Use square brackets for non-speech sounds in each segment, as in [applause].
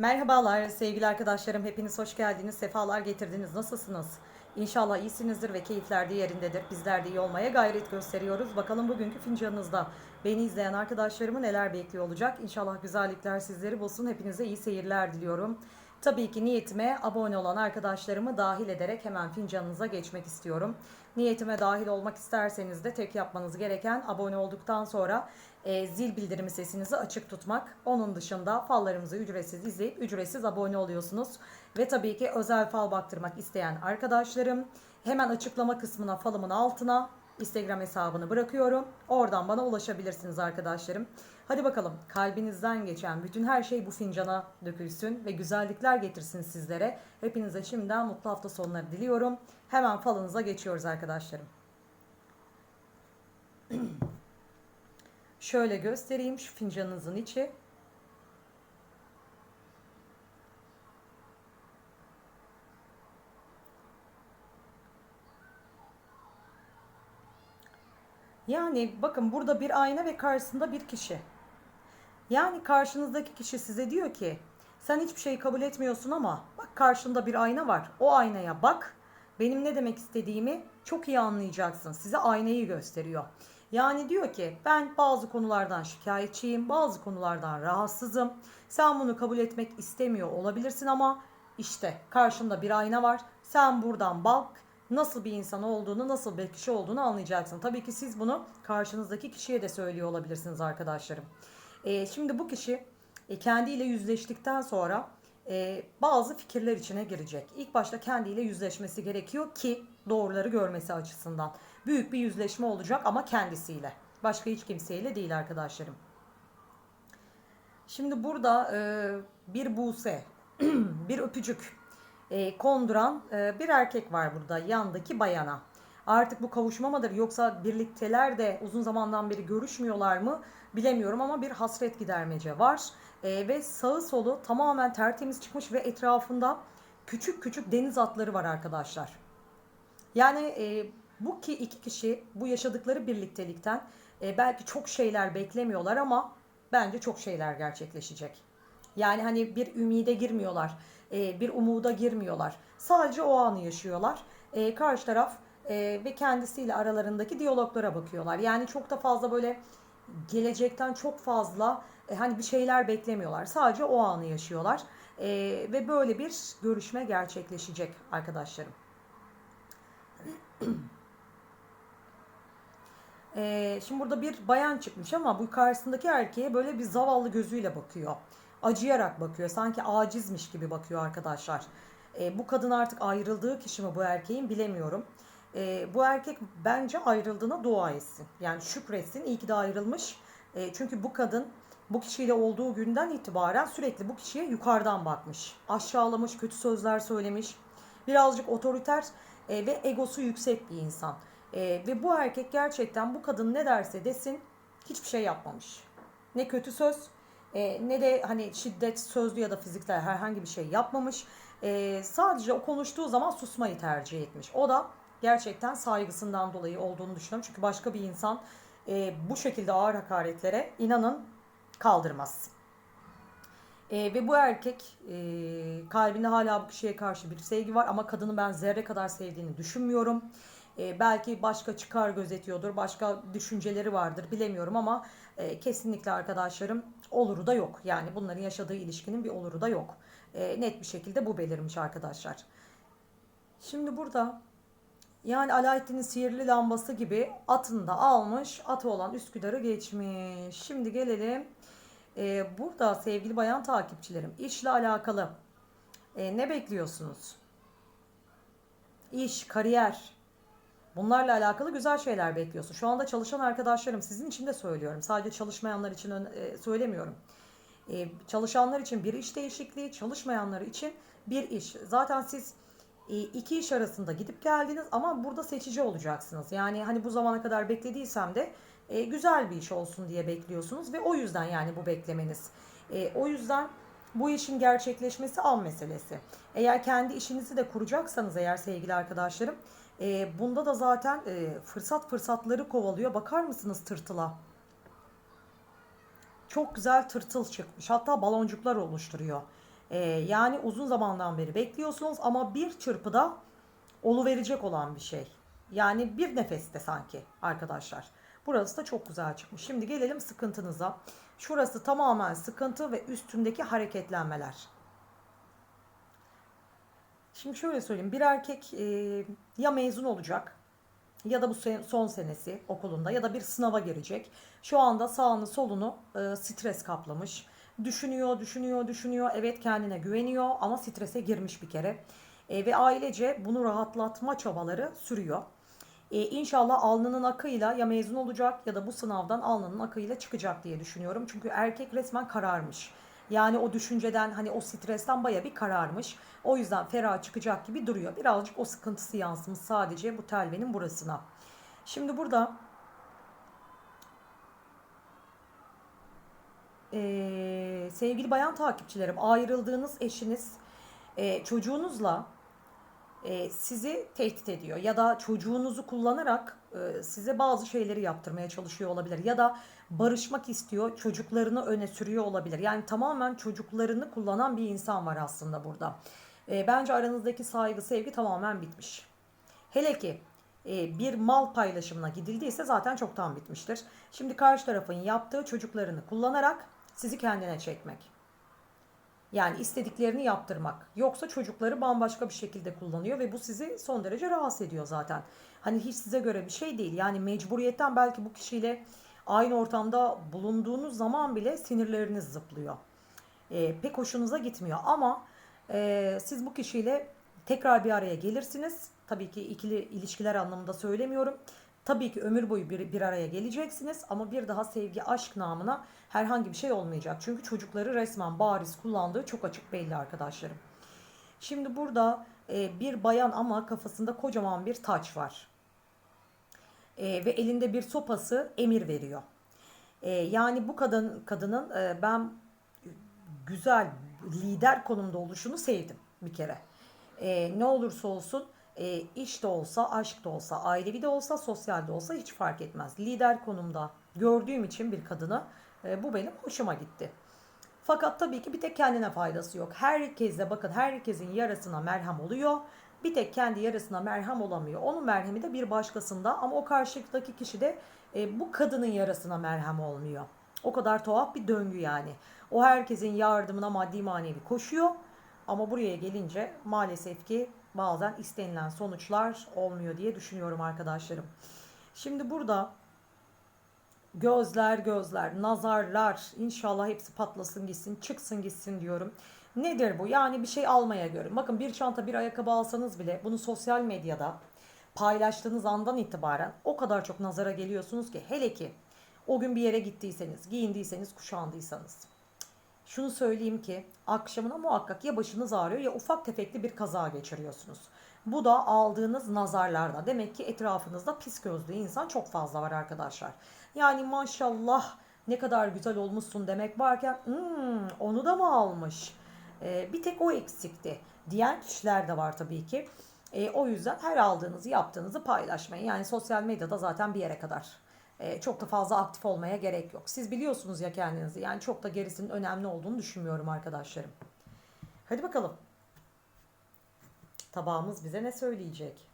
Merhabalar sevgili arkadaşlarım. Hepiniz hoş geldiniz. Sefalar getirdiniz. Nasılsınız? İnşallah iyisinizdir ve keyifler de yerindedir. Bizler de iyi olmaya gayret gösteriyoruz. Bakalım bugünkü fincanınızda beni izleyen arkadaşlarımı neler bekliyor olacak. İnşallah güzellikler sizleri bulsun. Hepinize iyi seyirler diliyorum. Tabii ki niyetime abone olan arkadaşlarımı dahil ederek hemen fincanınıza geçmek istiyorum. Niyetime dahil olmak isterseniz de tek yapmanız gereken abone olduktan sonra e, zil bildirimi sesinizi açık tutmak. Onun dışında fallarımızı ücretsiz izleyip ücretsiz abone oluyorsunuz. Ve tabii ki özel fal baktırmak isteyen arkadaşlarım hemen açıklama kısmına falımın altına Instagram hesabını bırakıyorum. Oradan bana ulaşabilirsiniz arkadaşlarım. Hadi bakalım kalbinizden geçen bütün her şey bu fincana dökülsün ve güzellikler getirsin sizlere. Hepinize şimdiden mutlu hafta sonları diliyorum. Hemen falınıza geçiyoruz arkadaşlarım. [clears throat] Şöyle göstereyim şu fincanınızın içi. Yani bakın burada bir ayna ve karşısında bir kişi. Yani karşınızdaki kişi size diyor ki sen hiçbir şey kabul etmiyorsun ama bak karşında bir ayna var. O aynaya bak. Benim ne demek istediğimi çok iyi anlayacaksın. Size aynayı gösteriyor. Yani diyor ki ben bazı konulardan şikayetçiyim, bazı konulardan rahatsızım. Sen bunu kabul etmek istemiyor olabilirsin ama işte karşında bir ayna var. Sen buradan bak nasıl bir insan olduğunu, nasıl bir kişi olduğunu anlayacaksın. Tabii ki siz bunu karşınızdaki kişiye de söylüyor olabilirsiniz arkadaşlarım. E, şimdi bu kişi e, kendiyle yüzleştikten sonra e, bazı fikirler içine girecek. İlk başta kendiyle yüzleşmesi gerekiyor ki doğruları görmesi açısından. Büyük bir yüzleşme olacak ama kendisiyle. Başka hiç kimseyle değil arkadaşlarım. Şimdi burada e, bir buse, [clears throat] bir öpücük e, konduran e, bir erkek var burada yandaki bayana. Artık bu kavuşma mıdır yoksa birlikteler de uzun zamandan beri görüşmüyorlar mı bilemiyorum ama bir hasret gidermece var. E, ve sağı solu tamamen tertemiz çıkmış ve etrafında küçük küçük deniz atları var arkadaşlar. Yani e, bu ki iki kişi bu yaşadıkları birliktelikten e, belki çok şeyler beklemiyorlar ama bence çok şeyler gerçekleşecek. Yani hani bir ümide girmiyorlar, e, bir umuda girmiyorlar. Sadece o anı yaşıyorlar. E, karşı taraf e, ve kendisiyle aralarındaki diyaloglara bakıyorlar. Yani çok da fazla böyle gelecekten çok fazla e, hani bir şeyler beklemiyorlar. Sadece o anı yaşıyorlar. E, ve böyle bir görüşme gerçekleşecek arkadaşlarım. [clears throat] E, şimdi burada bir bayan çıkmış ama bu karşısındaki erkeğe böyle bir zavallı gözüyle bakıyor. Acıyarak bakıyor. Sanki acizmiş gibi bakıyor arkadaşlar. E, bu kadın artık ayrıldığı kişi mi bu erkeğin bilemiyorum. E, bu erkek bence ayrıldığına dua etsin. Yani şükretsin. İyi ki de ayrılmış. E, çünkü bu kadın bu kişiyle olduğu günden itibaren sürekli bu kişiye yukarıdan bakmış. Aşağılamış, kötü sözler söylemiş. Birazcık otoriter e, ve egosu yüksek bir insan. E, ve bu erkek gerçekten bu kadın ne derse desin hiçbir şey yapmamış. Ne kötü söz e, ne de hani şiddet sözlü ya da fiziksel herhangi bir şey yapmamış. E, sadece o konuştuğu zaman susmayı tercih etmiş. O da gerçekten saygısından dolayı olduğunu düşünüyorum. Çünkü başka bir insan e, bu şekilde ağır hakaretlere inanın kaldırmaz. E, ve bu erkek e, kalbinde hala bu kişiye karşı bir sevgi var ama kadını ben zerre kadar sevdiğini düşünmüyorum. E, belki başka çıkar gözetiyordur, başka düşünceleri vardır bilemiyorum ama e, kesinlikle arkadaşlarım oluru da yok. Yani bunların yaşadığı ilişkinin bir oluru da yok. E, net bir şekilde bu belirmiş arkadaşlar. Şimdi burada yani Alaaddin'in sihirli lambası gibi atını da almış, atı olan Üsküdar'ı geçmiş. Şimdi gelelim e, burada sevgili bayan takipçilerim işle alakalı e, ne bekliyorsunuz? İş, kariyer, bunlarla alakalı güzel şeyler bekliyorsun. Şu anda çalışan arkadaşlarım sizin için de söylüyorum. Sadece çalışmayanlar için e, söylemiyorum. E, çalışanlar için bir iş değişikliği, çalışmayanlar için bir iş. Zaten siz e, iki iş arasında gidip geldiniz ama burada seçici olacaksınız. Yani hani bu zamana kadar beklediysem de güzel bir iş olsun diye bekliyorsunuz ve o yüzden yani bu beklemeniz. O yüzden bu işin gerçekleşmesi an meselesi. Eğer kendi işinizi de kuracaksanız eğer sevgili arkadaşlarım e, bunda da zaten e, fırsat fırsatları kovalıyor. Bakar mısınız tırtıla? Çok güzel tırtıl çıkmış. Hatta baloncuklar oluşturuyor. E, yani uzun zamandan beri bekliyorsunuz ama bir çırpıda verecek olan bir şey. Yani bir nefeste sanki arkadaşlar. Burası da çok güzel çıkmış. Şimdi gelelim sıkıntınıza. Şurası tamamen sıkıntı ve üstündeki hareketlenmeler. Şimdi şöyle söyleyeyim. Bir erkek e, ya mezun olacak ya da bu son senesi okulunda ya da bir sınava girecek. Şu anda sağını solunu e, stres kaplamış. Düşünüyor, düşünüyor, düşünüyor. Evet kendine güveniyor ama strese girmiş bir kere. E, ve ailece bunu rahatlatma çabaları sürüyor. E, inşallah alnının akıyla ya mezun olacak ya da bu sınavdan alnının akıyla çıkacak diye düşünüyorum. Çünkü erkek resmen kararmış. Yani o düşünceden hani o stresten baya bir kararmış. O yüzden ferah çıkacak gibi duruyor. Birazcık o sıkıntısı yansımış sadece bu telvenin burasına. Şimdi burada ee, sevgili bayan takipçilerim ayrıldığınız eşiniz e, çocuğunuzla e, sizi tehdit ediyor ya da çocuğunuzu kullanarak e, size bazı şeyleri yaptırmaya çalışıyor olabilir ya da barışmak istiyor çocuklarını öne sürüyor olabilir. Yani tamamen çocuklarını kullanan bir insan var aslında burada. E, bence aranızdaki saygı sevgi tamamen bitmiş. Hele ki bir mal paylaşımına gidildiyse zaten çoktan bitmiştir. Şimdi karşı tarafın yaptığı çocuklarını kullanarak sizi kendine çekmek. Yani istediklerini yaptırmak. Yoksa çocukları bambaşka bir şekilde kullanıyor ve bu sizi son derece rahatsız ediyor zaten. Hani hiç size göre bir şey değil. Yani mecburiyetten belki bu kişiyle aynı ortamda bulunduğunuz zaman bile sinirleriniz zıplıyor. E, pek hoşunuza gitmiyor ama e, siz bu kişiyle tekrar bir araya gelirsiniz. Tabii ki ikili ilişkiler anlamında söylemiyorum. Tabii ki ömür boyu bir, bir araya geleceksiniz ama bir daha sevgi, aşk namına herhangi bir şey olmayacak. Çünkü çocukları resmen bariz kullandığı çok açık belli arkadaşlarım. Şimdi burada e, bir bayan ama kafasında kocaman bir taç var. E, ve elinde bir sopası emir veriyor. E, yani bu kadın kadının e, ben güzel lider konumda oluşunu sevdim bir kere. E, ne olursa olsun e, iş de olsa, aşk da olsa, ailevi de olsa, sosyal de olsa hiç fark etmez. Lider konumda gördüğüm için bir kadını e, bu benim hoşuma gitti. Fakat tabii ki bir tek kendine faydası yok. Herkese bakın herkesin yarasına merhem oluyor. Bir tek kendi yarasına merhem olamıyor. Onun merhemi de bir başkasında ama o karşıdaki kişi de e, bu kadının yarasına merhem olmuyor. O kadar tuhaf bir döngü yani. O herkesin yardımına maddi manevi koşuyor. Ama buraya gelince maalesef ki bazen istenilen sonuçlar olmuyor diye düşünüyorum arkadaşlarım. Şimdi burada gözler gözler, nazarlar inşallah hepsi patlasın gitsin, çıksın gitsin diyorum. Nedir bu? Yani bir şey almaya görün. Bakın bir çanta bir ayakkabı alsanız bile bunu sosyal medyada paylaştığınız andan itibaren o kadar çok nazara geliyorsunuz ki hele ki o gün bir yere gittiyseniz, giyindiyseniz, kuşandıysanız. Şunu söyleyeyim ki akşamına muhakkak ya başınız ağrıyor ya ufak tefekli bir kaza geçiriyorsunuz. Bu da aldığınız nazarlarda. Demek ki etrafınızda pis gözlü insan çok fazla var arkadaşlar. Yani maşallah ne kadar güzel olmuşsun demek varken hmm, onu da mı almış? Ee, bir tek o eksikti diyen kişiler de var tabii ki. Ee, o yüzden her aldığınızı yaptığınızı paylaşmayın. Yani sosyal medyada zaten bir yere kadar. Ee, çok da fazla aktif olmaya gerek yok. Siz biliyorsunuz ya kendinizi. Yani çok da gerisinin önemli olduğunu düşünmüyorum arkadaşlarım. Hadi bakalım. Tabağımız bize ne söyleyecek?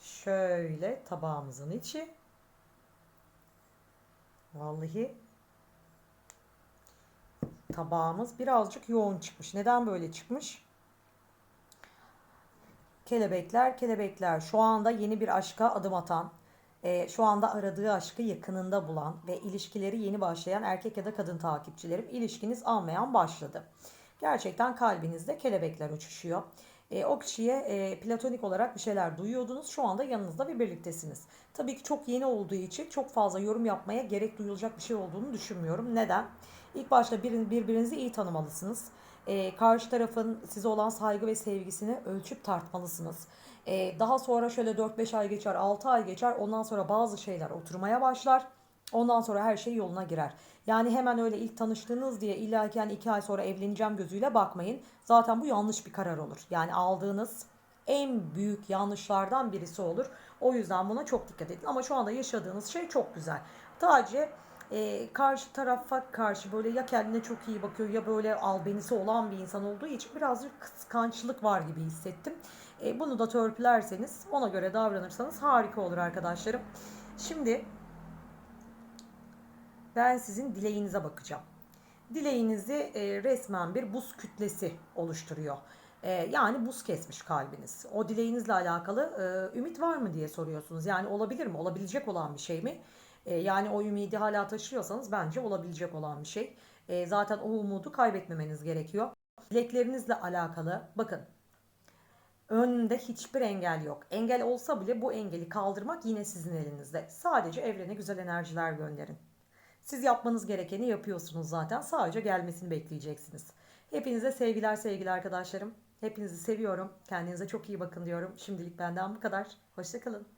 Şöyle tabağımızın içi. Vallahi tabağımız birazcık yoğun çıkmış. Neden böyle çıkmış? Kelebekler, kelebekler. Şu anda yeni bir aşka adım atan, e, şu anda aradığı aşkı yakınında bulan ve ilişkileri yeni başlayan erkek ya da kadın takipçilerim ilişkiniz almayan başladı. Gerçekten kalbinizde kelebekler uçuşuyor. E, o kişiye e, platonik olarak bir şeyler duyuyordunuz. Şu anda yanınızda ve birliktesiniz. Tabii ki çok yeni olduğu için çok fazla yorum yapmaya gerek duyulacak bir şey olduğunu düşünmüyorum. Neden? İlk başta bir, birbirinizi iyi tanımalısınız. E, karşı tarafın size olan saygı ve sevgisini ölçüp tartmalısınız. E, daha sonra şöyle 4-5 ay geçer, 6 ay geçer. Ondan sonra bazı şeyler oturmaya başlar. Ondan sonra her şey yoluna girer. Yani hemen öyle ilk tanıştığınız diye illa ki yani iki ay sonra evleneceğim gözüyle bakmayın. Zaten bu yanlış bir karar olur. Yani aldığınız en büyük yanlışlardan birisi olur. O yüzden buna çok dikkat edin. Ama şu anda yaşadığınız şey çok güzel. Sadece e, karşı tarafa karşı böyle ya kendine çok iyi bakıyor ya böyle albenisi olan bir insan olduğu için birazcık kıskançlık var gibi hissettim. E, bunu da törpülerseniz ona göre davranırsanız harika olur arkadaşlarım. Şimdi ben sizin dileğinize bakacağım. Dileğinizi e, resmen bir buz kütlesi oluşturuyor. E, yani buz kesmiş kalbiniz. O dileğinizle alakalı e, ümit var mı diye soruyorsunuz. Yani olabilir mi? Olabilecek olan bir şey mi? E, yani o ümidi hala taşıyorsanız bence olabilecek olan bir şey. E, zaten o umudu kaybetmemeniz gerekiyor. Dileklerinizle alakalı bakın önünde hiçbir engel yok. Engel olsa bile bu engeli kaldırmak yine sizin elinizde. Sadece evrene güzel enerjiler gönderin. Siz yapmanız gerekeni yapıyorsunuz zaten. Sadece gelmesini bekleyeceksiniz. Hepinize sevgiler sevgili arkadaşlarım. Hepinizi seviyorum. Kendinize çok iyi bakın diyorum. Şimdilik benden bu kadar. Hoşçakalın.